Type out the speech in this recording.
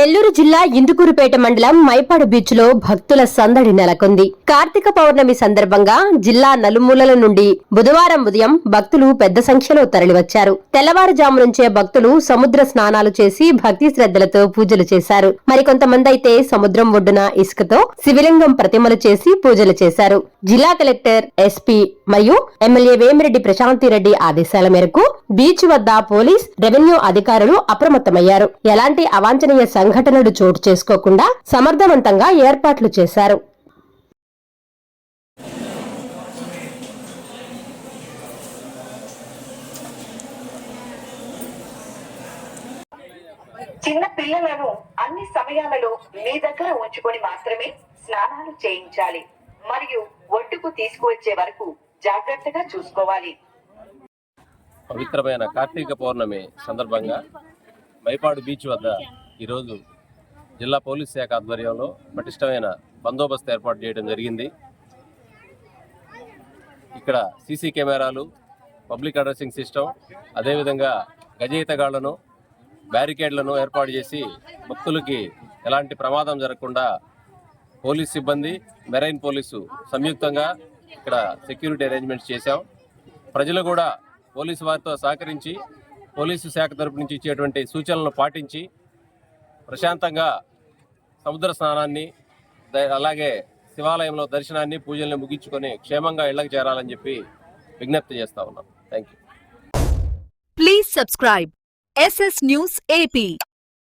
నెల్లూరు జిల్లా ఇందుకూరుపేట మండలం మైపాడు బీచ్లో భక్తుల సందడి నెలకొంది. కార్తీక పౌర్ణమి సందర్భంగా జిల్లా నలుమూలల నుండి బుధవారం ఉదయం భక్తులు పెద్ద సంఖ్యలో తరలివచ్చారు. తెల్లవారుజాము నుంచే భక్తులు సముద్ర స్నానాలు చేసి భక్తి శ్రద్ధలతో పూజలు చేశారు. మరికొంతమంది అయితే సముద్రం ఒడ్డున ఇసుకతో శివలింగం ప్రతిమలు చేసి పూజలు చేశారు. జిల్లా కలెక్టర్ ఎస్పీ మరియు ఎమ్మెల్యే వేమిరెడ్డి ప్రశాంతిరెడ్డి ఆదేశాల మేరకు బీచ్ వద్ద పోలీస్ రెవెన్యూ అధికారులు అప్రమత్తమయ్యారు. ఎలాంటి అవాంఛనీయ సంఘటనలు చోటు చేసుకోకుండా సమర్థవంతంగా ఏర్పాట్లు చేశారు. చిన్న పిల్లలను అన్ని సమయాలలో మీ దగ్గర ఉంచుకొని మాత్రమే స్నానాలు చేయించాలి. మరియు ఒడ్డుకు తీసుకువచ్చే వరకు జాగ్రత్తగా చూసుకోవాలి. పవిత్రమైన కార్తీక పౌర్ణమి సందర్భంగా మైపాడు బీచ్ వద్ద ఈరోజు జిల్లా పోలీస్ శాఖ ఆధ్వర్యంలో పటిష్టమైన బందోబస్తు ఏర్పాటు చేయడం జరిగింది. ఇక్కడ సీసీ కెమెరాలు పబ్లిక్ అడ్రసింగ్ సిస్టమ్ అదేవిధంగా గజయితగాళ్ళను బ్యారికేడ్లను ఏర్పాటు చేసి భక్తులకి ఎలాంటి ప్రమాదం జరగకుండా పోలీస్ సిబ్బంది మెరైన్ పోలీసు సంయుక్తంగా ఇక్కడ సెక్యూరిటీ అరేంజ్మెంట్స్ చేశాం. ప్రజలు కూడా పోలీసు వారితో సహకరించి పోలీసు శాఖ తరపు నుంచి ఇచ్చేటువంటి సూచనలను పాటించి ప్రశాంతంగా సముద్ర స్నానాన్ని ద- అలాగే శివాలయంలో దర్శనాన్ని పూజల్ని ముగించుకొని క్షేమంగా ఇళ్ళకు చేరాలని చెప్పి విజ్ఞప్తి చేస్తా ఉన్నాం. Thank you please subscribe SS news AP